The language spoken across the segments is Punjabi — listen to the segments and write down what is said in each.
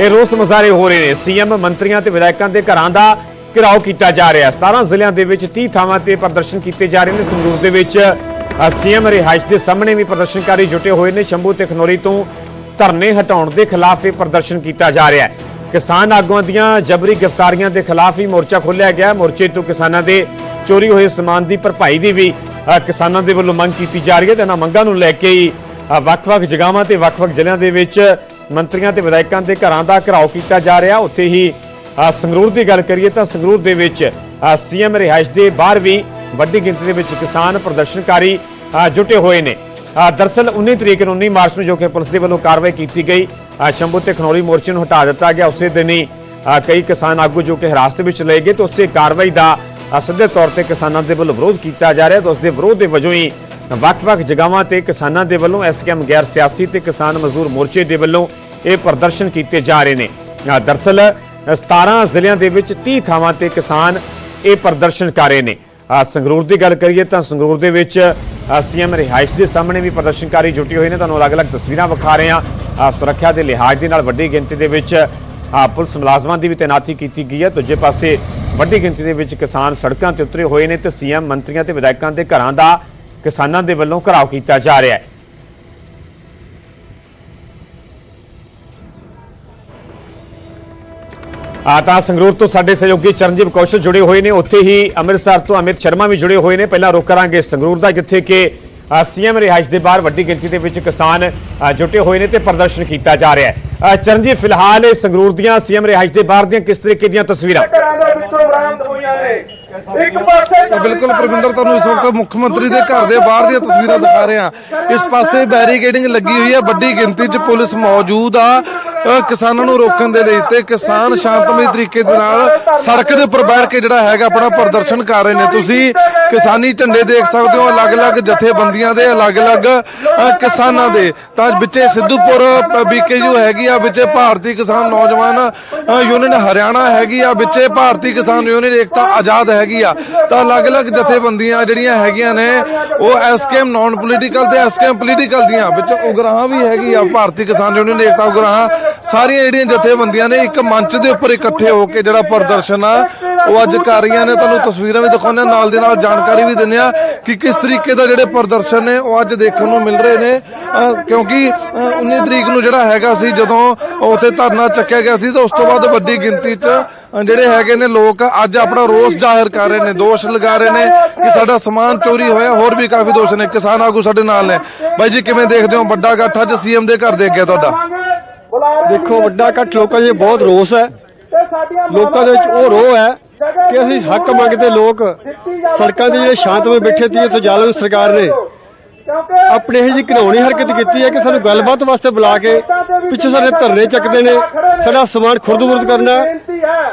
ਇਹ ਰੋਸ ਮੁਜ਼ਾਹਰੇ ਹੋ ਰਹੇ ਨੇ। ਸੀਐਮ ਮੰਤਰੀਆਂ ਤੇ ਵਿਧਾਇਕਾਂ ਦੇ ਘਰਾਂ ਦਾ ਘਿਰਾਓ ਕੀਤਾ ਜਾ ਰਿਹਾ ਹੈ। 17 ਜ਼ਿਲ੍ਹਿਆਂ ਦੇ ਵਿੱਚ 30 ਥਾਵਾਂ ਤੇ ਪ੍ਰਦਰਸ਼ਨ ਕੀਤੇ ਜਾ ਰਹੇ ਨੇ। ਸੰਗਰੂਰ ਦੇ ਵਿੱਚ ਸੀਐਮ ਰਿਹਾਇਸ਼ ਦੇ ਸਾਹਮਣੇ ਵੀ ਪ੍ਰਦਰਸ਼ਨਕਾਰੀ ਜੁਟੇ ਹੋਏ ਨੇ। ਸ਼ੰਭੂ ਤੇ ਖਨੌਰੀ ਤੋਂ ਧਰਨੇ ਹਟਾਉਣ ਦੇ ਖਿਲਾਫ ਇਹ ਪ੍ਰਦਰਸ਼ਨ ਕੀਤਾ ਜਾ ਰਿਹਾ ਹੈ। ਕਿਸਾਨ ਆਗੂਆਂ ਦੀਆਂ ਜਬਰੀ ਗ੍ਰਿਫਤਾਰੀਆਂ ਦੇ ਖਿਲਾਫ ਹੀ ਮੋਰਚਾ ਖੋਲ੍ਹਿਆ ਗਿਆ ਮੋਰਚੇ ਤੋਂ ਕਿਸਾਨਾਂ ਦੇ ਚੋਰੀ ਹੋਏ ਸਮਾਨ ਦੀ ਭਰਪਾਈ ਦੀ ਵੀ ਕਿਸਾਨਾਂ ਦੇ ਵੱਲੋਂ ਮੰਗ ਕੀਤੀ ਜਾ ਰਹੀ ਹੈ। ਤੇ ਇਹਨਾਂ ਮੰਗਾਂ ਨੂੰ ਲੈ ਕੇ ਹੀ ਵੱਖ-ਵੱਖ ਜਗ੍ਹਾਵਾਂ ਤੇ ਵੱਖ-ਵੱਖ ਜ਼ਿਲ੍ਹਿਆਂ ਦੇ ਵਿੱਚ ਮੰਤਰੀਆਂ ਤੇ ਵਿਧਾਇਕਾਂ ਦੇ ਘਰਾਂ ਦਾ ਘਿਰਾਓ ਕੀਤਾ ਜਾ ਰਿਹਾ। ਉੱਥੇ ਹੀ ਸੰਗਰੂਰ ਦੀ ਗੱਲ ਕਰੀਏ ਤਾਂ ਸੰਗਰੂਰ ਦੇ ਵਿੱਚ ਸੀਐਮ ਰਿਹਾਇਸ਼ ਦੇ ਬਾਹਰ ਵੀ ਵੱਡੀ ਗਿਣਤੀ ਦੇ ਵਿੱਚ ਕਿਸਾਨ ਪ੍ਰਦਰਸ਼ਨਕਾਰੀ ਜੁਟੇ ਹੋਏ ਨੇ। ਅ, ਦਰਸਲ 19 ਤਰੀਕ ਨੂੰ 19 ਮਾਰਚ ਨੂੰ ਜੋ ਕਿ ਪੁਲਿਸ ਦੇ ਵੱਲੋਂ ਕਾਰਵਾਈ ਕੀਤੀ ਗਈ ਸ਼ੰਭੂ ਤੇ ਖਨੌਰੀ ਮੋਰਚੇ ਨੂੰ ਹਟਾ ਦਿੱਤਾ ਗਿਆ। ਉਸੇ ਦਿਨ ਹੀ ਕਈ ਕਿਸਾਨ ਆਗੂ ਜੋ ਕਿ ਹਿਰਾਸਤ ਵਿੱਚ ਲਏ ਗਏ ਤੇ ਉਸੇ ਕਾਰਵਾਈ ਦਾ ਸਿੱਧੇ ਤੌਰ ਤੇ ਕਿਸਾਨਾਂ ਦੇ ਵੱਲੋਂ ਵਿਰੋਧ ਕੀਤਾ ਜਾ ਰਿਹਾ ਤੇ ਉਸ ਦੇ ਵਿਰੋਧ ਦੇ ਵਜੋਂ ਹੀ ਵੱਖ-ਵੱਖ ਜਗ੍ਹਾਵਾਂ ਤੇ ਕਿਸਾਨਾਂ ਦੇ ਵੱਲੋਂ ਐਸਕੇਐਮ ਗੈਰ ਸਿਆਸੀ ਤੇ ਕਿਸਾਨ ਮਜ਼ਦੂਰ ਮੋਰਚੇ ਦੇ ਵੱਲੋਂ ਇਹ ਪ੍ਰਦਰਸ਼ਨ ਕੀਤੇ ਜਾ ਰਹੇ ਨੇ। ਅ, ਦਰਸਲ 17 ਜ਼ਿਲ੍ਹਿਆਂ ਦੇ ਵਿੱਚ 30 ਥਾਵਾਂ ਤੇ ਕਿਸਾਨ ਇਹ ਪ੍ਰਦਰਸ਼ਨ ਕਰ ਰਹੇ ਨੇ। ਸੰਗਰੂਰ ਦੀ ਗੱਲ ਕਰੀਏ ਤਾਂ ਸੰਗਰੂਰ ਦੇ ਵਿੱਚ ਸੀਐਮ ਰਿਹਾਇਸ਼ ਦੇ ਸਾਹਮਣੇ ਵੀ ਪ੍ਰਦਰਸ਼ਨਕਾਰੀ ਜੁਟੀ ਹੋਏ ਨੇ। ਤੁਹਾਨੂੰ ਅਲੱਗ-ਅਲੱਗ ਤਸਵੀਰਾਂ ਵਿਖਾ ਰਹੇ ਹਾਂ। ਸੁਰੱਖਿਆ ਦੇ ਲਿਹਾਜ਼ ਦੇ ਨਾਲ ਵੱਡੀ ਗਿਣਤੀ ਦੇ ਵਿੱਚ ਪੁਲਿਸ ਮੁਲਾਜ਼ਮਾਂ ਦੀ ਵੀ ਤਾਇਨਾਤੀ ਕੀਤੀ ਗਈ ਹੈ। ਦੂਜੇ ਪਾਸੇ ਵੱਡੀ ਗਿਣਤੀ ਦੇ ਵਿੱਚ ਕਿਸਾਨ ਸੜਕਾਂ ਤੇ ਉਤਰੇ ਹੋਏ ਨੇ ਤੇ ਸੀਐਮ ਮੰਤਰੀਆਂ ਤੇ ਵਿਧਾਇਕਾਂ ਦੇ ਘਰਾਂ ਦਾ ਕਿਸਾਨਾਂ ਦੇ ਵੱਲੋਂ ਘਰਾਓ ਕੀਤਾ ਜਾ ਰਿਹਾ ਹੈ। ਆ ਸੰਗਰੂਰ ਤੋਂ ਸਾਡੇ ਸਹਿਯੋਗੀ ਚਰਨਜੀਤ ਕੌਸ਼ਲ ਜੁੜੇ ਹੋਏ ਨੇ। ਉੱਥੇ ਹੀ ਅੰਮ੍ਰਿਤਸਰ ਤੋਂ ਅਮਿਤ ਸ਼ਰਮਾ ਵੀ ਜੁੜੇ ਹੋਏ ਨੇ। ਪਹਿਲਾਂ ਰੁਕ ਕਰਾਂਗੇ ਸੰਗਰੂਰ ਦਾ, ਜਿੱਥੇ ਕਿ ਸੀਐਮ ਰਿਹਾਇਸ਼ ਦੇ ਬਾਹਰ ਵੱਡੀ ਗਿਣਤੀ ਦੇ ਵਿੱਚ ਕਿਸਾਨ ਜੁਟੇ ਹੋਏ ਨੇ ਤੇ ਪ੍ਰਦਰਸ਼ਨ ਕੀਤਾ ਜਾ ਰਿਹਾ ਹੈ। ਚਰਨਜੀਤ, ਫਿਲਹਾਲ ਸੰਗਰੂਰ ਦੀਆਂ ਸੀਐਮ ਰਿਹਾਇਸ਼ ਦੇ ਬਾਹਰ ਦੀਆਂ ਕਿਸ ਤਰੀਕੇ ਦੀਆਂ ਤਸਵੀਰਾਂ ਘਰਾਂ ਦੇ ਵਿੱਚੋਂ ਬਰਾਮਦ ਹੋਈਆਂ ਨੇ ਇੱਕ ਪਾਸੇ ਤਾਂ ਬਿਲਕੁਲ ਪ੍ਰਵਿੰਦਰ ਤੁਹਾਨੂੰ ਇਸ ਵਕਤ ਮੁੱਖ ਮੰਤਰੀ ਦੇ ਘਰ ਦੇ ਬਾਹਰ ਦੀਆਂ ਤਸਵੀਰਾਂ ਦਿਖਾ ਰਹੇ। ਹਾਂ ਇਸ ਪਾਸੇ ਬੈਰੀਕੇਡਿੰਗ ਲੱਗੀ ਹੋਈ ਹੈ। ਵੱਡੀ ਗਿਣਤੀ 'ਚ ਪੁਲਿਸ ਮੌਜੂਦ ਆ। ਕਿਸਾਨਾਂ ਨੂੰ ਰੋਕਣ ਦੇ ਲਈ ਤੇ ਕਿਸਾਨ ਸ਼ਾਂਤਮਈ ਤਰੀਕੇ ਦੇ ਨਾਲ ਸੜਕ ਦੇ ਉੱਪਰ ਬੈਠ ਕੇ ਜਿਹੜਾ ਹੈਗਾ ਆਪਣਾ ਪ੍ਰਦਰਸ਼ਨ ਕਰ ਰਹੇ ਨੇ। ਤੁਸੀਂ ਕਿਸਾਨੀ ਝੰਡੇ ਦੇਖ ਸਕਦੇ ਹੋ, ਅਲੱਗ-ਅਲੱਗ ਜਥੇਬੰਦੀਆਂ ਦੇ, ਅਲੱਗ-ਅਲੱਗ ਕਿਸਾਨਾਂ ਦੇ। ਤਾਂ ਵਿੱਚੇ ਸਿੱਧੂਪੁਰ ਬੀਕੇਯੂ ਹੈਗੀ ਆ, ਵਿੱਚੇ ਭਾਰਤੀ ਕਿਸਾਨ ਨੌਜਵਾਨ ਯੂਨੀਅਨ ਹਰਿਆਣਾ ਹੈਗੀ ਆ, ਵਿੱਚੇ ਭਾਰਤੀ ਕਿਸਾਨ ਯੂਨੀਅਨ ਏਕਤਾ ਆਜ਼ਾਦ ਹੈਗੀ ਆ। ਤਾਂ ਅਲੱਗ-ਅਲੱਗ ਜਥੇਬੰਦੀਆਂ ਜਿਹੜੀਆਂ ਹੈਗੀਆਂ ਨੇ, ਉਹ ਐਸਕੇਐਮ ਨਾਨ ਪੋਲੀਟੀਕਲ ਤੇ ਐਸਕੇਐਮ ਪੋਲੀਟੀਕਲ ਦੀਆਂ। ਵਿੱਚ ਉਗਰਾਹਾਂ ਵੀ ਹੈਗੀ ਆ, ਭਾਰਤੀ ਕਿਸਾਨ ਯੂਨੀਅਨ ਏਕਤਾ ਉਗਰਾਹਾਂ। ਸਾਰੀਆਂ ਜਿਹੜੀਆਂ ਜਥੇਬੰਦੀਆਂ ਨੇ ਇੱਕ ਮੰਚ ਦੇ ਉੱਪਰ ਇਕੱਠੇ ਹੋ ਕੇ ਜਿਹੜਾ ਪ੍ਰਦਰਸ਼ਨ ਆ ਉਹ ਅੱਜ ਕਰ ਰਹੀਆਂ ਨੇ। ਤੁਹਾਨੂੰ ਤਸਵੀਰਾਂ ਵੀ ਦਿਖਾਉਂਦੇ ਨਾਲ ਦੇ ਨਾਲ ਜਾਣਕਾਰੀ ਵੀ ਦਿੰਦੇ ਆ ਕਿ ਕਿਸ ਤਰੀਕੇ ਦਾ ਜਿਹੜੇ ਪ੍ਰਦਰਸ਼ਨ ਨੇ ਉਹ ਅੱਜ ਦੇਖਣ ਨੂੰ ਮਿਲ ਰਹੇ ਨੇ। ਕਿਉਂਕਿ ਅਹ 19 ਤਰੀਕ ਨੂੰ ਜਿਹੜਾ ਹੈਗਾ ਸੀ ਜਦੋਂ ਉੱਥੇ ਧਰਨਾ ਚੱਕਿਆ ਗਿਆ ਸੀ ਤਾਂ ਉਸ ਤੋਂ ਬਾਅਦ ਵੱਡੀ ਗਿਣਤੀ 'ਚ ਜਿਹੜੇ ਹੈਗੇ ਨੇ ਲੋਕ ਅੱਜ ਆਪਣਾ ਰੋਸ ਜ਼ਾਹਿਰ ਕਰ ਰਹੇ ਨੇ ਦੋਸ਼ ਲਗਾ ਰਹੇ ਨੇ ਕਿ ਸਾਡਾ ਸਮਾਨ ਚੋਰੀ ਹੋਇਆ ਹੋਰ ਵੀ ਕਾਫੀ ਦੋਸ਼ ਨੇ। ਕਿਸਾਨ ਆਗੂ ਸਾਡੇ ਨਾਲ ਨੇ। ਬਾਈ ਜੀ ਕਿਵੇਂ ਦੇਖਦੇ ਹੋ? ਵੱਡਾ ਇਕੱਠ ਅੱਜ ਸੀਐਮ ਦੇ ਘਰ ਦੇ ਅੱਗੇ ਤੁਹਾਡਾ। ਦੇਖੋ ਵੱਡਾ ਇਕੱਠ ਲੋਕਾਂ 'ਚ ਬਹੁਤ ਰੋਸ ਹੈ। ਲੋਕਾਂ ਦੇ ਵਿੱਚ ਉਹ ਰੋਹ ਹੈ ਕਿ ਅਸੀਂ ਹੱਕ ਮੰਗਦੇ ਲੋਕ ਸੜਕਾਂ ਤੇ ਜਿਹੜੇ ਸ਼ਾਂਤਮਈ ਬੈਠੇ ਸੀ ਇੱਥੇ ਜ਼ਾਲਮ ਸਰਕਾਰ ਨੇ। ਆਪਣੇ ਇਹ ਜੀ ਘਿਨਾਉਣੀ ਹਰਕਤ ਕੀਤੀ ਹੈ ਕਿ ਸਾਨੂੰ ਗੱਲਬਾਤ ਵਾਸਤੇ ਬੁਲਾ ਕੇ ਪਿੱਛੇ ਸਾਡੇ ਧਰਨੇ ਚੱਕਦੇ ਨੇ ਸਾਡਾ ਸਮਾਨ ਖੁਰਦ-ਬੁਰਦ ਕਰਨਾ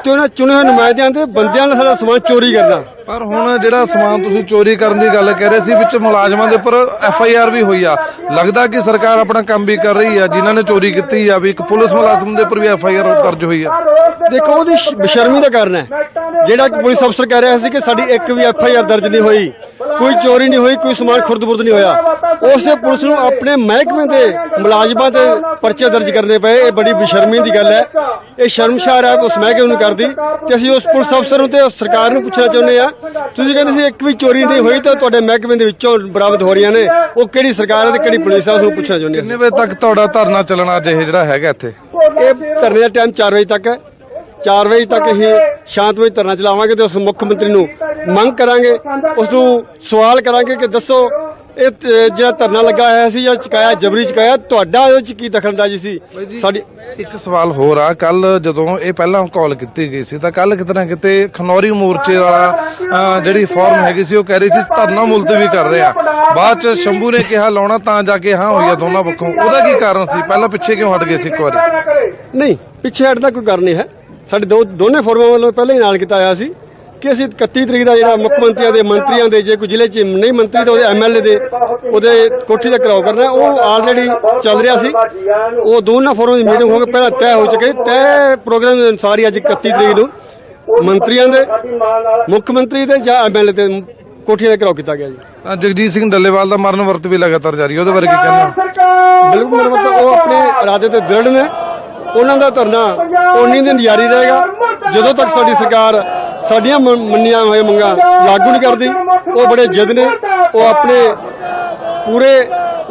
ਤੇ ਉਹਨਾਂ ਚੁਣੇ ਹੋਏ ਨੁਮਾਇੰਦਿਆਂ ਦੇ ਬੰਦਿਆਂ ਨਾਲ ਸਾਡਾ ਸਮਾਨ ਚੋਰੀ ਕਰਨਾ। ਪਰ ਹੁਣ ਜਿਹੜਾ ਸਮਾਨ ਤੁਸੀਂ ਚੋਰੀ ਕਰਨ ਦੀ ਗੱਲ ਕਹਿ ਰਹੇ ਸੀ, ਵਿੱਚ ਮੁਲਾਜ਼ਮਾਂ ਦੇ ਉੱਪਰ ਐਫ ਆਈ ਆਰ ਵੀ ਹੋਈ ਆ। ਲੱਗਦਾ ਕਿ ਸਰਕਾਰ ਆਪਣਾ ਕੰਮ ਵੀ ਕਰ ਰਹੀ ਆ, ਜਿਨ੍ਹਾਂ ਨੇ ਚੋਰੀ ਕੀਤੀ ਆ ਵੀ ਇੱਕ ਪੁਲਿਸ ਮੁਲਾਜ਼ਮ ਦੇ ਉੱਪਰ ਵੀ ਐਫ ਆਈ ਆਰ ਦਰਜ ਹੋਈ ਆ। ਦੇਖੋ, ਉਹਦੀ ਸ਼- ਬੇਸ਼ਰਮੀ ਦਾ ਕਾਰਨ ਹੈ। ਜਿਹੜਾ ਇੱਕ ਪੁਲਿਸ ਅਫਸਰ ਕਹਿ ਰਿਹਾ ਸੀ ਕਿ ਸਾਡੀ ਇੱਕ ਵੀ ਐਫ ਆਈ ਆਰ ਦਰਜ ਨਹੀਂ ਹੋਈ, ਕੋਈ ਚੋਰੀ ਨਹੀਂ ਹੋਈ, ਕੋਈ ਸਮਾਨ ਖੁਰਦ-ਬੁਰਦ ਨਹੀਂ ਹੋਇਆ। ਉਸੇ ਪੁਲਿਸ ਨੂੰ ਆਪਣੇ ਮਹਿਕਮੇ ਦੇ ਮੁਲਾਜ਼ਮਾਂ ਤੇ ਪਰਚੇ ਦਰਜ ਕਰਨੇ ਪਏ। ਇਹ ਬੜੀ ਬੇਸ਼ਰਮੀ ਦੀ ਗੱਲ ਹੈ। ਇਹ ਸ਼ਰਮਸ਼ਾਰ ਹੈ ਉਸ ਮਹਿਕਮੇ ਨੂੰ ਕਰਦੀ। ਤੇ ਅਸੀਂ ਉਸ ਪੁਲਿਸ ਅਫਸਰ ਨੂੰ ਤੇ ਉਸ ਸਰਕਾਰ ਨੂੰ ਪੁੱਛਣਾ ਚਾਹੁੰਦੇ ਆ ਤੁਸੀਂ ਕਹਿੰਦੇ ਸੀ ਇੱਕ ਵੀ ਚੋਰੀ ਨਹੀਂ ਹੋਈ ਤਾਂ ਤੁਹਾਡੇ ਮਹਿਕਮੇ ਦੇ ਵਿੱਚੋਂ ਬਰਾਮਦ ਹੋ ਰਹੀਆਂ ਨੇ। ਉਹ ਕਿਹੜੀ ਸਰਕਾਰ ਹੈ ਤੇ ਕਿਹੜੀ ਪੁਲਿਸ ਹੈ ਉਸ ਨੂੰ ਪੁੱਛਣਾ ਚਾਹੁੰਦੇ ਕਿੰਨੇ ਵਜੇ ਤੱਕ ਤੁਹਾਡਾ ਧਰਨਾ ਚੱਲਣਾ ਅੱਜ ਇਹ ਜਿਹੜਾ ਹੈਗਾ ਇੱਥੇ? ਹਾਂ ਇਹ ਧਰਨੇ ਦਾ ਟਾਈਮ 4 ਵਜੇ ਤੱਕ ਹੈ। 4 ਵਜੇ ਤੱਕ ਅਸੀਂ ਸ਼ਾਂਤਮਈ ਧਰਨਾ ਚਲਾਵਾਂਗੇ ਤੇ ਉਸ ਮੁੱਖ ਮੰਤਰੀ ਨੂੰ ਮੰਗ ਕਰਾਂਗੇ ਉਸ ਨੂੰ ਸਵਾਲ ਕਰਾਂਗੇ ਕਿ ਦੱਸੋ ਇਹ ਤ- ਜਿਹੜਾ ਧਰਨਾ ਲੱਗਾ ਹੋਇਆ ਸੀ ਜਾਂ ਚੁਕਾਇਆ ਜਬਰੀ ਚੁਕਾਇਆ ਤੁਹਾਡਾ ਉਹਦੇ ਚ ਕੀ ਦਖਲਅੰਦਾਜ਼ੀ ਸੀ? ਸਾਡੀ ਇੱਕ ਸਵਾਲ ਹੋਰ ਆ ਕੱਲ ਜਦੋਂ ਇਹ ਪਹਿਲਾਂ ਕਾਲ ਕੀਤੀ ਗਈ ਸੀ ਤਾਂ ਕੱਲ ਕਿਤੇ ਨਾ ਕਿਤੇ ਖਨੌਰੀ ਮੋਰਚੇ ਵਾਲਾ ਜਿਹੜੀ ਫਾਰਮ ਹੈਗੀ ਸੀ ਉਹ ਕਹਿ ਰਹੀ ਸੀ ਧਰਨਾ ਮੁਲਤਵੀ ਕਰ ਰਿਹਾ। ਬਾਅਦ ਚ ਸ਼ੰਭੂ ਨੇ ਕਿਹਾ ਲਾਉਣਾ ਤਾਂ ਜਾ ਕੇ ਹਾਂ ਹੋਈ ਆ ਦੋਨਾਂ ਪੱਖੋਂ। ਉਹਦਾ ਕੀ ਕਾਰਨ ਸੀ? ਪਹਿਲਾਂ ਪਿੱਛੇ ਕਿਉਂ ਹਟ ਗਏ ਸੀ ਇੱਕ ਵਾਰੀ? ਨਹੀਂ ਪਿੱਛੇ ਹਟਦਾ ਕੋਈ ਕਾਰਨ ਨਹੀਂ ਹੈ। ਸਾਡੇ ਦੋ ਦੋਨੇ ਫੋਰਮਾਂ ਵੱਲੋਂ ਪਹਿਲਾਂ ਹੀ ਐਲਾਨ ਕੀਤਾ ਹੋਇਆ ਸੀ। ਕਿ ਅਸੀਂ 31 ਤਰੀਕ ਦਾ ਜਿਹੜਾ ਮੁੱਖ ਮੰਤਰੀਆਂ ਦੇ ਮੰਤਰੀਆਂ ਦੇ ਜੇ ਕੋਈ ਜ਼ਿਲ੍ਹੇ 'ਚ ਨਹੀਂ ਮੰਤਰੀ ਤਾਂ ਉਹਦੇ ਐਮਐਲਏ ਦੇ ਉਹਦੇ ਕੋਠੀ ਦਾ ਘਰਾਓ ਕਰਨਾ ਉਹ ਆਲਰੇਡੀ ਚੱਲ ਰਿਹਾ ਸੀ। ਉਹ ਦੋਨਾਂ ਫੋਰਮਾਂ ਦੀ ਮੀਟਿੰਗ ਹੋ ਕੇ ਪਹਿਲਾਂ ਤੈਅ ਹੋ ਚੁੱਕੀ ਤੈਅ ਪ੍ਰੋਗਰਾਮ ਦੇ ਅਨੁਸਾਰ ਹੀ ਅੱਜ 31 ਤਰੀਕ ਨੂੰ ਮੰਤਰੀਆਂ ਦੇ ਮੁੱਖ ਮੰਤਰੀ ਦੇ ਜਾਂ ਐਮਐਲਏ ਦੇ ਕੋਠੀ ਦਾ ਘਰਾਓ ਕੀਤਾ ਗਿਆ ਜੀ। ਜਗਜੀਤ ਸਿੰਘ ਡੱਲੇਵਾਲ ਦਾ ਮਰਨ ਵਰਤ ਵੀ ਲਗਾਤਾਰ ਜਾਰੀ ਉਹਦੇ ਬਾਰੇ ਕੀ ਕਹਿਣਾ? ਬਿਲਕੁਲ ਮੇਰਾ ਮਤਲਬ ਉਹ ਆਪਣੇ ਇਰਾਦੇ ਤੇ ਦ੍ਰਿੜ ਨੇ ਉਹਨਾਂ ਦਾ ਧਰਨਾ ਉਨੀ ਦਿਨ ਜਾਰੀ ਰਹੇਗਾ। ਜਦੋਂ ਤੱਕ ਸਾਡੀ ਸਰਕਾਰ ਸਾਡੀਆਂ ਮੰਨੀਆਂ ਹੋਏ ਮੰਗਾਂ ਲਾਗੂ ਨਹੀਂ ਕਰਦੀ। ਉਹ ਬੜੇ ਜਿੱਦ ਨੇ। ਉਹ ਆਪਣੇ ਪੂਰੇ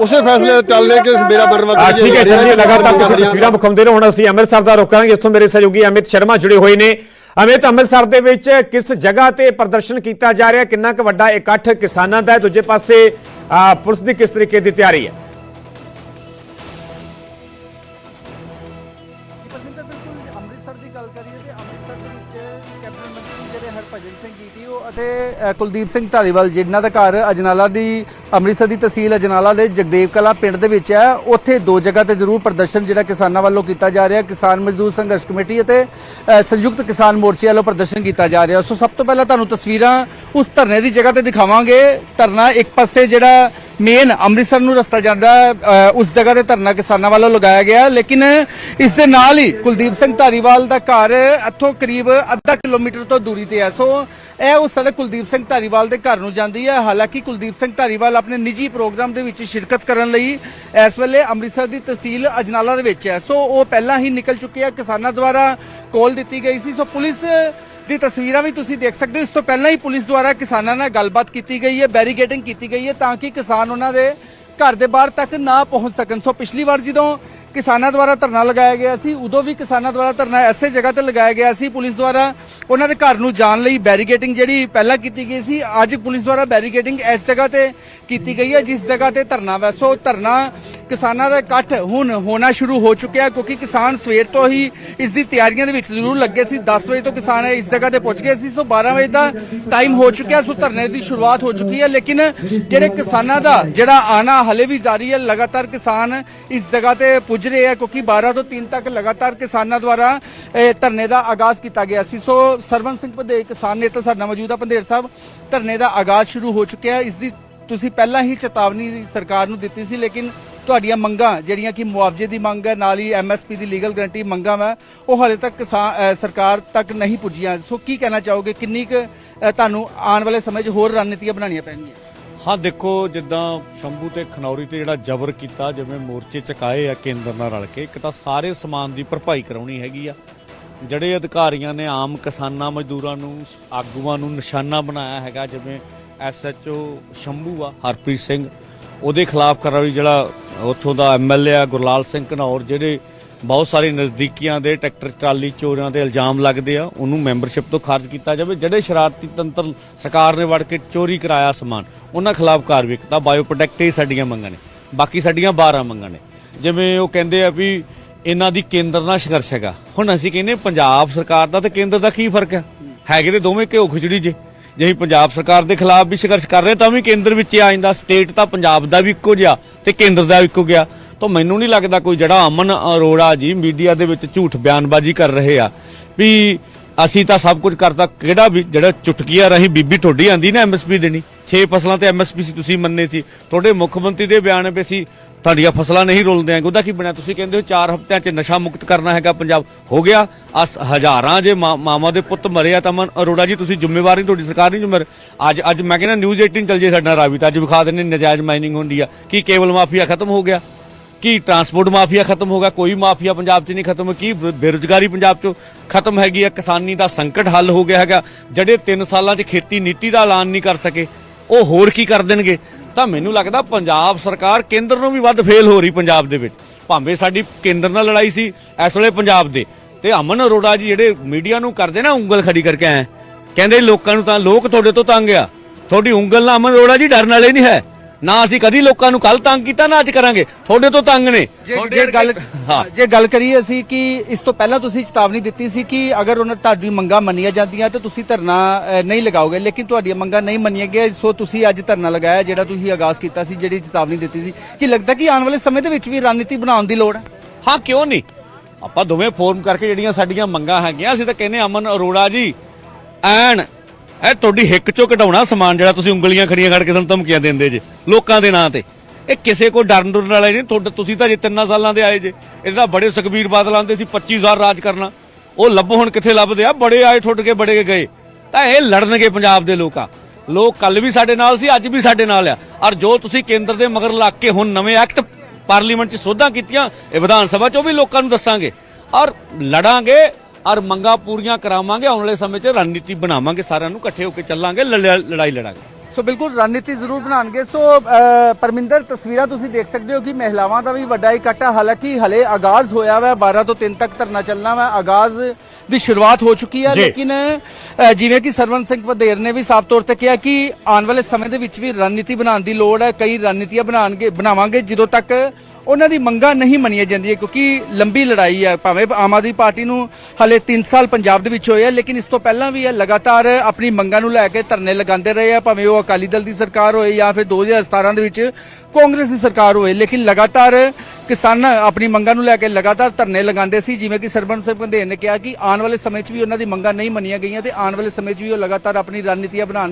ਉਸੇ ਫੈਸਲੇ ਤੇ ਚੱਲਨੇ ਕਿ ਮੇਰਾ ਮਰਮਤ ਆ ਠੀਕ ਹੈ ਜੀ ਜੀ, ਲਗਾਤਾਰ ਤੁਸੀਂ ਤਸਵੀਰਾਂ ਵਿਖਾਉਂਦੇ ਰਹੋ। ਹੁਣ ਅਸੀਂ ਅੰਮ੍ਰਿਤਸਰ ਦਾ ਰੋਕਾਂਗੇ। ਇੱਥੋਂ ਮੇਰੇ ਸਹਿਯੋਗੀ ਅਮਿਤ ਸ਼ਰਮਾ ਜੁੜੇ ਹੋਏ ਨੇ। ਅਮਿਤ ਅੰਮ੍ਰਿਤਸਰ ਦੇ ਵਿੱਚ ਕਿਸ ਜਗ੍ਹਾ ਤੇ ਪ੍ਰਦਰਸ਼ਨ ਕੀਤਾ ਜਾ ਰਿਹਾ? ਕਿੰਨਾ ਕੁ ਵੱਡਾ ਇਕੱਠ ਕਿਸਾਨਾਂ ਦਾ ਹੈ? ਦੂਜੇ ਪਾਸੇ ਪੁਲਿਸ ਦੀ ਕਿਸ ਤਰੀਕੇ ਦੀ ਤਿਆਰੀ ਹੈ? ਕੁਲਦੀਪ ਸਿੰਘ ਧਾਲੀਵਾਲ, ਜਿਨ੍ਹਾਂ ਦਾ ਘਰ ਅਜਨਾਲਾ ਦੀ ਅੰਮ੍ਰਿਤਸਰ ਦੀ ਤਹਿਸੀਲ ਅਜਨਾਲਾ ਦੇ ਜਗਦੇਵ ਕਲਾ ਪਿੰਡ ਦੇ ਵਿੱਚ ਹੈ, ਉੱਥੇ ਦੋ ਜਗ੍ਹਾ ਤੇ ਜ਼ਰੂਰ ਪ੍ਰਦਰਸ਼ਨ ਜਿਹੜਾ ਕਿਸਾਨਾਂ ਵੱਲੋਂ ਕੀਤਾ ਜਾ ਰਿਹਾ ਕਿਸਾਨ ਮਜ਼ਦੂਰ ਸੰਘਰਸ਼ ਕਮੇਟੀ ਅਤੇ ਸੰਯੁਕਤ ਕਿਸਾਨ ਮੋਰਚੇ ਵੱਲੋਂ ਪ੍ਰਦਰਸ਼ਨ ਕੀਤਾ ਜਾ ਰਿਹਾ ਸੋ ਸਭ ਤੋਂ ਪਹਿਲਾਂ ਤੁਹਾਨੂੰ ਤਸਵੀਰਾਂ ਉਸ ਧਰਨੇ ਦੀ ਜਗ੍ਹਾ ਤੇ ਦਿਖਾਵਾਂਗੇ। ਧਰਨਾ ਇੱਕ ਪਾਸੇ ਜਿਹੜਾ ਮੇਨ ਅੰਮ੍ਰਿਤਸਰ ਨੂੰ ਰਸਤਾ ਜਾਂਦਾ ਉਸ ਜਗ੍ਹਾ ਤੇ ਧਰਨਾ ਕਿਸਾਨਾਂ ਵੱਲੋਂ ਲਗਾਇਆ ਗਿਆ ਲੇਕਿਨ ਇਸ ਦੇ ਨਾਲ ਹੀ ਕੁਲਦੀਪ ਸਿੰਘ ਧਾਰੀਵਾਲ ਦਾ ਘਰ ਇੱਥੋਂ ਕਰੀਬ ਅੱਧਾ ਕਿਲੋਮੀਟਰ ਤੋਂ ਦੂਰੀ ਤੇ ਹੈ। ਸੋ ਇਹ ਉਹ ਸੜਕ ਕੁਲਦੀਪ ਸਿੰਘ ਧਾਰੀਵਾਲ ਦੇ ਘਰ ਨੂੰ ਜਾਂਦੀ ਹੈ। ਹਾਲਾਂਕਿ ਕੁਲਦੀਪ ਸਿੰਘ ਧਾਰੀਵਾਲ ਆਪਣੇ ਨਿੱਜੀ ਪ੍ਰੋਗਰਾਮ ਦੇ ਵਿੱਚ ਸ਼ਿਰਕਤ ਕਰਨ ਲਈ ਇਸ ਵੇਲੇ ਅੰਮ੍ਰਿਤਸਰ ਦੀ ਤਹਿਸੀਲ ਅਜਨਾਲਾ ਦੇ ਵਿੱਚ ਹੈ। ਸੋ ਉਹ ਪਹਿਲਾਂ ਹੀ ਨਿਕਲ ਚੁੱਕੇ ਆ ਕਿਸਾਨਾਂ ਦੁਆਰਾ ਕੋਲ ਦਿੱਤੀ ਗਈ ਸੀ। ਸੋ ਪੁਲਿਸ ਦੀ ਤਸਵੀਰਾਂ ਵੀ ਤੁਸੀਂ ਦੇਖ ਸਕਦੇ ਹੋ। ਇਸ ਤੋਂ ਪਹਿਲਾਂ ਹੀ ਪੁਲਿਸ ਦੁਆਰਾ ਕਿਸਾਨਾਂ ਨਾਲ ਗੱਲਬਾਤ ਕੀਤੀ ਗਈ ਹੈ, ਬੈਰੀਕੇਡਿੰਗ ਕੀਤੀ ਗਈ ਹੈ ਤਾਂ ਕਿ ਕਿਸਾਨ ਉਹਨਾਂ ਦੇ ਘਰ ਦੇ ਬਾਹਰ ਤੱਕ ਨਾ ਪਹੁੰਚ ਸਕਣ। ਸੋ ਪਿਛਲੀ ਵਾਰ ਜਦੋਂ ਕਿਸਾਨਾਂ ਦੁਆਰਾ ਧਰਨਾ ਲਗਾਇਆ ਗਿਆ ਸੀ, ਉਦੋਂ ਵੀ ਕਿਸਾਨਾਂ ਦੁਆਰਾ ਧਰਨਾ ਐਸੇ ਜਗ੍ਹਾ ਤੇ ਲਗਾਇਆ ਗਿਆ ਸੀ। ਪੁਲਿਸ ਦੁਆਰਾ ਉਹਨਾਂ ਦੇ ਘਰ ਨੂੰ ਜਾਣ ਲਈ ਬੈਰੀਕੇਡਿੰਗ ਜਿਹੜੀ ਪਹਿਲਾਂ ਕੀਤੀ ਗਈ ਸੀ, ਅੱਜ ਪੁਲਿਸ ਦੁਆਰਾ ਬੈਰੀਕੇਡਿੰਗ ਇਸ ਜਗ੍ਹਾ ਤੇ ਕੀਤੀ ਗਈ ਹੈ, ਜਿਸ ਜਗ੍ਹਾ ਤੇ ਧਰਨਾ ਵੈ। ਸੋ ਧਰਨਾ ਕਿਸਾਨਾਂ ਦਾ ਇਕੱਠ ਹੁਣ ਹੋਣਾ ਸ਼ੁਰੂ ਹੋ ਚੁੱਕਿਆ ਕਿਉਂਕਿ ਕਿਸਾਨ ਸਵੇਰ ਤੋਂ ਹੀ ਇਸ ਦੀ ਤਿਆਰੀਆਂ ਦੇ ਵਿੱਚ ਜ਼ਰੂਰ ਲੱਗੇ ਸੀ। 10 ਵਜੇ ਤੋਂ ਕਿਸਾਨ ਇਸ ਜਗ੍ਹਾ ਤੇ ਪਹੁੰਚ ਗਏ ਸੀ। ਸੋ 12 ਵਜੇ ਦਾ ਟਾਈਮ ਹੋ ਚੁੱਕਿਆ, ਸੋ ਧਰਨੇ ਦੀ ਸ਼ੁਰੂਆਤ ਹੋ ਚੁੱਕੀ ਹੈ। ਲੇਕਿਨ ਜਿਹੜੇ ਕਿਸਾਨਾਂ ਦਾ ਜਿਹੜਾ ਆਣਾ ਹਲੇ ਵੀ ਜਾਰੀ ਹੈ, ਲਗਾਤਾਰ ਕਿਸਾਨ ਇਸ ਜਗ੍ਹਾ ਤੇ ਪੁੱਜ ਰਹੇ ਆ ਕਿਉਂਕਿ 12 ਤੋਂ 3 ਤੱਕ ਲਗਾਤਾਰ ਕਿਸਾਨਾਂ ਦੁਆਰਾ ਧਰਨੇ ਦਾ ਆਗਾਜ਼ ਕੀਤਾ ਗਿਆ ਸੀ। ਸੋ ਸਰਵਨ ਸਿੰਘ ਪੰਧੇਰ ਕਿਸਾਨ ਨੇਤਾ ਸਾਡੇ ਨਾਲ ਮੌਜੂਦ ਆ। ਪੰਧੇਰ ਸਾਹਿਬ, ਧਰਨੇ ਦਾ ਆਗਾਜ਼ ਸ਼ੁਰੂ ਹੋ ਚੁੱਕਿਆ ਹੈ। ਇਸ ਦੀ ਤੁਸੀਂ ਪਹਿਲਾਂ ਹੀ ਚੇਤਾਵਨੀ ਸਰਕਾਰ ਨੂੰ ਦਿੱਤੀ ਸੀ, ਲੇਕਿਨ ਤੁਹਾਡੀਆਂ ਮੰਗਾਂ, ਜਿਹੜੀਆਂ ਕਿ ਮੁਆਵਜ਼ੇ ਦੀ ਮੰਗ ਹੈ, ਨਾਲ ਹੀ ਐਮਐਸਪੀ ਦੀ ਲੀਗਲ ਗਰੰਟੀ ਮੰਗਾਂ ਵਾ, ਉਹ ਹਾਲੇ ਤੱਕ ਕਿਸਾਨ ਸਰਕਾਰ ਤੱਕ ਨਹੀਂ ਪੁੱਜੀਆਂ। ਸੋ ਕੀ ਕਹਿਣਾ ਚਾਹੋਗੇ? ਕਿੰਨੀ ਕੁ ਤੁਹਾਨੂੰ ਆਉਣ ਵਾਲੇ ਸਮੇਂ 'ਚ ਹੋਰ ਰਣਨੀਤੀਆਂ ਬਣਾਉਣੀਆਂ ਪੈਣਗੀਆਂ? ਹਾਂ, ਦੇਖੋ, ਜਿੱਦਾਂ ਸ਼ੰਭੂ ਤੇ ਖਨੌਰੀ ਤੇ ਜਿਹੜਾ ਜ਼ਬਰ ਕੀਤਾ, ਜਿਵੇਂ ਮੋਰਚੇ ਚਕਾਏ ਆ ਕੇਂਦਰ ਨਾਲ ਰਲ ਕੇ, ਇੱਕ ਤਾਂ ਸਾਰੇ ਸਮਾਨ ਦੀ ਭਰਪਾਈ ਕਰਾਉਣੀ ਹੈਗੀ ਆ। ਜਿਹੜੇ ਅਧਿਕਾਰੀਆਂ ਨੇ ਆਮ ਕਿਸਾਨਾਂ, ਮਜ਼ਦੂਰਾਂ ਨੂੰ, ਆਗੂਆਂ ਨੂੰ ਨਿਸ਼ਾਨਾ ਬਣਾਇਆ ਹੈਗਾ, ਜਿਵੇਂ ਐਸਐਚਓ ਸ਼ੰਭੂ ਆ, ਹਰਪ੍ਰੀਤ ਸਿੰਘ ਉਹਦੇ ਖਿਲਾਫ ਕਾਰਵਾਈ ਜਿਹੜਾ ਉੱਥੋਂ ਦਾ ਐਮਐਲਏ ਆ ਗੁਰਲਾਲ ਸਿੰਘ ਘਨੌਰ ਜਿਹੜੇ ਬਹੁਤ ਸਾਰੇ ਨਜ਼ਦੀਕੀਆਂ ਦੇ ਟਰੈਕਟਰ, ਟਰਾਲੀ ਚੋਰਾਂ ਦੇ ਇਲਜ਼ਾਮ ਲੱਗਦੇ ਆ, ਉਹਨੂੰ ਮੈਂਬਰਸ਼ਿਪ ਤੋਂ ਖਾਰਜ ਕੀਤਾ ਜਾਵੇ। ਜਿਹੜੇ ਸ਼ਰਾਰਤੀ ਤੰਤਰ ਸਰਕਾਰ ਨੇ ਵੜ ਕੇ ਚੋਰੀ ਕਰਾਇਆ ਸਮਾਨ, ਉਹਨਾਂ ਖਿਲਾਫ ਕਾਰਵਾਈ ਕੀਤਾ। ਬਾਇਓ ਪ੍ਰੋਟੈਕਟ ਹੀ ਸਾਡੀਆਂ ਮੰਗਾਂ ਨੇ, ਬਾਕੀ ਸਾਡੀਆਂ 12 ਮੰਗਾਂ ਨੇ। ਜਿਵੇਂ ਉਹ ਕਹਿੰਦੇ ਆ ਵੀ ਇਹਨਾਂ ਦੀ ਕੇਂਦਰ ਨਾਲ ਸੰਘਰਸ਼ ਹੈਗਾ। ਹੁਣ ਅਸੀਂ ਕਹਿੰਦੇ ਪੰਜਾਬ ਸਰਕਾਰ ਦਾ ਤੇ ਕੇਂਦਰ ਦਾ ਕੀ ਫ਼ਰਕ ਹੈ? ਹੈਗੇ ਤੇ ਦੋਵੇਂ ਘਿਓ ਖਿਚੜੀ ਜੇ। ਜੇ ਅਸੀਂ ਪੰਜਾਬ ਸਰਕਾਰ ਦੇ ਖਿਲਾਫ ਵੀ ਸੰਘਰਸ਼ ਕਰ ਰਹੇ, ਤਾਂ ਵੀ ਕੇਂਦਰ ਵਿੱਚ ਆ ਜਾਂਦਾ, ਸਟੇਟ ਤਾਂ ਪੰਜਾਬ ਦਾ ਵੀ ਇੱਕੋ ਜਿਹਾ ਤੇ ਕੇਂਦਰ ਦਾ ਵੀ ਇੱਕੋ ਗਿਆ। ਤਾਂ ਮੈਨੂੰ ਨਹੀਂ ਲੱਗਦਾ ਕੋਈ ਜਿਹੜਾ ਅਮਨ ਅਰੋੜਾ ਜੀ ਮੀਡੀਆ ਦੇ ਵਿੱਚ ਝੂਠ ਬਿਆਨਬਾਜ਼ੀ ਕਰ ਰਹੇ ਆ, ਵੀ ਅਸੀਂ ਤਾਂ ਸਭ ਕੁਝ ਕਰਤਾ, ਕਿਹੜਾ ਵੀ ਜਿਹੜਾ ਚੁਟਕੀਆਂ ਰਹੀ ਬੀਬੀ ਤੁਹਾਡੀ ਆਂਦੀ ਨਾ ਐਮਐਸਪੀ ਦੇਣੀ 6 ਫਸਲਾਂ ਤੇ ਐਮਐਸਪੀ ਸੀ ਤੁਸੀਂ ਮੰਨੇ ਸੀ, ਤੁਹਾਡੇ ਮੁੱਖ ਮੰਤਰੀ ਦੇ ਬਿਆਨ ਵੀ ਸੀ ਤੁਹਾਡੀਆਂ ਫਸਲਾਂ ਨਹੀਂ ਰੁਲਦੇ ਆਂ ਉਹਦਾ ਕੀ ਬਣਿਆ? ਤੁਸੀਂ ਕਹਿੰਦੇ ਹੋ 4 ਹਫ਼ਤਿਆਂ 'ਚ ਨਸ਼ਾ ਮੁਕਤ ਕਰਨਾ ਹੈਗਾ ਪੰਜਾਬ। ਹੋ ਗਿਆ। ਅਸ ਹਜ਼ਾਰਾਂ ਜੇ ਮਾਂ- ਮਾਵਾਂ ਦੇ ਪੁੱਤ ਮਰੇ ਆ ਤਾਂ ਮਨ ਅਰੋੜਾ ਜੀ, ਤੁਸੀਂ ਜ਼ਿੰਮੇਵਾਰੀ ਤੁਹਾਡੀ ਸਰਕਾਰ ਨਹੀਂ ਜ਼ਿੰਮੇਵਾਰ। ਅੱਜ ਅੱਜ ਮੈਂ ਕਹਿੰਦਾ ਨਿਊਜ਼ 18 ਚੱਲ ਜੇ ਸਾਡਾ ਰਾਵੀ ਤਾਂ ਅੱਜ ਵਿਖਾ ਦਿੰਦੇ ਨਜਾਇਜ਼ ਮਾਈਨਿੰਗ ਹੁੰਦੀ ਆ। ਕੀ ਕੇਬਲ ਮਾਫੀਆ ਖਤਮ ਹੋ ਗਿਆ? ਕੀ ਟਰਾਂਸਪੋਰਟ ਮਾਫੀਆ ਖਤਮ ਹੋ ਗਿਆ? ਕੋਈ ਮਾਫੀਆ ਪੰਜਾਬ 'ਚ ਨਹੀਂ ਖਤਮ। ਕੀ ਬੇ- ਬੇਰੁਜ਼ਗਾਰੀ ਪੰਜਾਬ 'ਚ ਖਤਮ ਹੈਗੀ ਆ? ਕਿਸਾਨੀ ਦਾ ਸੰਕਟ ਹੱਲ ਹੋ ਗਿਆ ਹੈਗਾ। ਜਿਹੜੇ 3 ਸਾਲਾਂ 'ਚ ਖੇਤੀ ਨੀਤੀ ਦਾ ਐਲਾਨ ਨਹੀਂ ਕਰ ਸਕੇ, ਉਹ ਹੋਰ ਕੀ ਕਰ ਦੇਣਗੇ? ਤਾਂ ਮੈਨੂੰ ਲੱਗਦਾ ਪੰਜਾਬ ਸਰਕਾਰ ਕੇਂਦਰ ਨੂੰ ਵੀ ਵੱਧ ਫੇਲ ਹੋ ਰਹੀ ਪੰਜਾਬ ਦੇ ਵਿੱਚ। ਭਾਵੇਂ ਸਾਡੀ ਕੇਂਦਰ ਨਾਲ ਲੜਾਈ ਸੀ, ਇਸ ਵੇਲੇ ਪੰਜਾਬ ਦੇ। ਤੇ ਅਮਨ ਅਰੋੜਾ ਜੀ ਜਿਹੜੇ ਮੀਡੀਆ ਨੂੰ ਕਰਦੇ ਨਾ ਉਂਗਲ ਖੜੀ ਕਰਕੇ ਆਏ ਕਹਿੰਦੇ ਲੋਕਾਂ ਨੂੰ ਤਾਂ ਲੋਕ ਤੁਹਾਡੇ ਤੋਂ ਤੰਗ ਆ। ਤੁਹਾਡੀ ਉਂਗਲ ਨਾਲ ਅਮਨ ਅਰੋੜਾ ਜੀ ਡਰਨ ਵਾਲੇ ਨਹੀਂ ਹੈ। ਨਾ ਅਸੀਂ ਕਦੀ ਲੋਕਾਂ ਨੂੰ ਕੱਲ ਤੰਗ ਕੀਤਾ ਨਾ ਅੱਜ ਕਰਾਂਗੇ। ਤੁਹਾਡੇ ਤੋਂ ਤੰਗ ਨੇ। ਜੇ ਗੱਲ ਹਾਂ। ਜੇ ਗੱਲ ਕਰੀਏ ਅਸੀਂ ਕਿ ਇਸ ਤੋਂ ਪਹਿਲਾਂ ਤੁਸੀਂ ਚੇਤਾਵਨੀ ਦਿੱਤੀ ਸੀ ਕਿ ਅਗਰ ਉਹਨਾਂ ਤੁਹਾਡੀ ਮੰਗਾਂ ਮੰਨੀਆਂ ਜਾਂਦੀਆਂ ਤਾਂ ਤੁਸੀਂ ਧਰਨਾ ਨਹੀਂ ਲਗਾਓਗੇ ਲੇਕਿਨ ਤੁਹਾਡੀਆਂ ਮੰਗਾਂ ਨਹੀਂ ਮੰਨੀਆਂ ਗਈਆਂ ਸੋ ਤੁਸੀਂ ਅੱਜ ਧਰਨਾ ਲਗਾਇਆ ਜਿਹੜਾ ਤੁਸੀਂ ਆਗਾਜ਼ ਕੀਤਾ ਸੀ ਜਿਹੜੀ ਚੇਤਾਵਨੀ ਦਿੱਤੀ ਸੀ। ਕਿ ਲੱਗਦਾ ਕਿ ਆਉਣ ਵਾਲੇ ਸਮੇਂ ਦੇ ਵਿੱਚ ਵੀ ਰਣਨੀਤੀ ਬਣਾਉਣ ਦੀ ਲੋੜ ਹੈ? ਹਾਂ ਕਿਉਂ ਨਹੀਂ? ਆਪਾਂ ਦੋਵੇਂ ਫੋਰਮ ਕਰਕੇ ਜਿਹੜੀਆਂ ਸਾਡੀਆਂ ਮੰਗਾਂ ਹੈਗੀਆਂ ਅਸੀਂ ਤਾਂ ਕਹਿੰਦੇ ਅਮਨ ਅਰੋੜਾ ਜੀ ਐਨ ਇਹ ਤੁਹਾਡੀ ਹਿੱਕ ਚੋਂ ਘਟਾਉਣਾ ਸਮਾਨ ਜਿਹੜਾ ਤੁਸੀਂ ਉਂਗਲੀਆਂ ਖੜੀਆਂ ਕਰਕੇ ਸਾਨੂੰ ਧਮਕੀਆਂ ਦਿੰਦੇ ਜੇ, ਲੋਕਾਂ ਦੇ ਨਾਂ ਤੇ। ਇਹ ਕਿਸੇ ਕੋ ਡਰਨ ਡਰਨ ਵਾਲੇ ਨਹੀਂ, ਤੁਹਾਡੇ ਤੁਸੀਂ ਤਾਂ ਜੇ ਤਿੰਨਾਂ ਸਾਲਾਂ ਦੇ ਆਏ ਜੇ, ਇਹਦਾ ਬੜੇ ਸੁਖਬੀਰ ਬਾਦਲ ਆਂਦੇ ਸੀ 25000 ਰਾਜ ਕਰਨਾ। ਉਹ ਲੱਭੋ ਹੁਣ ਕਿੱਥੇ ਲੱਭਦੇ ਆ? ਬੜੇ ਆਏ, ਠੁੱਟ ਕੇ ਬੜੇ ਗਏ। ਤਾਂ ਇਹ ਲੜਨਗੇ ਪੰਜਾਬ ਦੇ ਲੋਕਾਂ। ਲੋਕ ਕੱਲ ਵੀ ਸਾਡੇ ਨਾਲ ਸੀ, ਅੱਜ ਵੀ ਸਾਡੇ ਨਾਲ ਆ। ਔਰ ਜੋ ਤੁਸੀਂ ਕੇਂਦਰ ਦੇ ਮਗਰ ਲੱਗ ਕੇ ਹੁਣ ਨਵੇਂ ਐਕਟ ਪਾਰਲੀਮੈਂਟ 'ਚ ਸੋਧਾਂ ਕੀਤੀਆਂ, ਇਹ ਵਿਧਾਨ ਸਭਾ 'ਚ ਉਹ ਵੀ ਲੋਕਾਂ ਨੂੰ ਦੱਸਾਂਗੇ। ਔਰ ਲੜਾਂਗੇ ਔਰ ਮੰਗਾਂ ਪੂਰੀਆਂ ਕਰਾਵਾਂਗੇ ਆਉਣ ਵਾਲੇ ਸਮੇਂ 'ਚ ਰਣਨੀਤੀ ਬਣਾਵਾਂਗੇ ਸਾਰਿਆਂ ਨੂੰ ਇਕੱਠੇ ਹੋ ਕੇ ਚੱਲਾਂਗੇ ਲੜਾਈ ਲੜਾਂਗੇ। ਸੋ ਬਿਲਕੁਲ ਰਣਨੀਤੀ ਜ਼ਰੂਰ ਬਣਾਉਣਗੇ। ਸੋ ਪਰਮਿੰਦਰ ਤਸਵੀਰਾਂ ਤੁਸੀਂ ਦੇਖ ਸਕਦੇ ਹੋ ਕਿ ਮਹਿਲਾਵਾਂ ਦਾ ਵੀ ਵੱਡਾ ਇਕੱਠ ਹੈ ਹਾਲਾਂਕਿ ਹਲੇ ਆਗਾਜ਼ ਹੋਇਆ ਵਾ 12 ਤੋਂ 3 ਤੱਕ ਧਰਨਾ ਚੱਲਣਾ ਵਾ ਆਗਾਜ਼ ਦੀ ਸ਼ੁਰੂਆਤ ਹੋ ਚੁੱਕੀ ਹੈ। ਲੇਕਿਨ ਜਿਵੇਂ ਕਿ ਸਰਵਨ ਸਿੰਘ ਵਧੇਰ ਨੇ ਵੀ ਸਾਫ਼ ਤੌਰ ਤੇ ਕਿਹਾ ਕਿ ਆਉਣ ਵਾਲੇ ਸਮੇਂ ਦੇ ਵਿੱਚ ਵੀ ਰਣਨੀਤੀ ਬਣਾਉਣ ਦੀ ਲੋੜ ਹੈ ਕਈ ਰਣਨੀਤੀਆਂ ਬਣਾਉਣਗੇ ਬਣਾਵਾਂਗੇ ਜਦੋਂ ਤੱਕ ਉਹਨਾਂ ਦੀ ਮੰਗਾਂ ਨਹੀਂ ਮੰਨੀਆਂ ਜਾਂਦੀਆਂ ਕਿਉਂਕਿ ਲੰਬੀ ਲੜਾਈ ਹੈ ਭਾਵੇਂ ਆਮ ਆਦਮੀ ਪਾਰਟੀ ਨੂੰ ਹਲੇ 3 ਸਾਲ ਪੰਜਾਬ ਦੇ ਵਿੱਚ ਹੋਏ ਆ, ਲੇਕਿਨ ਇਸ ਤੋਂ ਪਹਿਲਾਂ ਵੀ ਇਹ ਲਗਾਤਾਰ ਆਪਣੀ ਮੰਗਾਂ ਨੂੰ ਲੈ ਕੇ ਧਰਨੇ ਲਗਾਉਂਦੇ ਰਹੇ ਆ। ਭਾਵੇਂ ਉਹ ਅਕਾਲੀ ਦਲ ਦੀ ਸਰਕਾਰ ਹੋਏ ਜਾਂ ਫਿਰ 2017 ਦੇ ਵਿੱਚ ਕਾਂਗਰਸ ਦੀ ਸਰਕਾਰ ਹੋਏ, ਲੇਕਿਨ ਲਗਾਤਾਰ ਕਿਸਾਨ ਆਪਣੀ ਮੰਗਾਂ ਨੂੰ ਲੈ ਕੇ ਲਗਾਤਾਰ ਧਰਨੇ ਲਗਾਉਂਦੇ ਸੀ। ਜਿਵੇਂ ਕਿ ਸਰਬਨ ਸਿੰਘ ਬੰਦੇਰ ਨੇ ਕਿਹਾ ਕਿ ਆਉਣ ਵਾਲੇ ਸਮੇਂ 'ਚ ਵੀ ਉਹਨਾਂ ਦੀ ਮੰਗਾਂ ਨਹੀਂ ਮੰਨੀਆਂ ਗਈਆਂ ਤੇ ਆਉਣ ਵਾਲੇ ਸਮੇਂ 'ਚ ਵੀ ਉਹ ਲਗਾਤਾਰ ਆਪਣੀ ਰਣਨੀਤੀਆਂ ਬਣਾਉਣ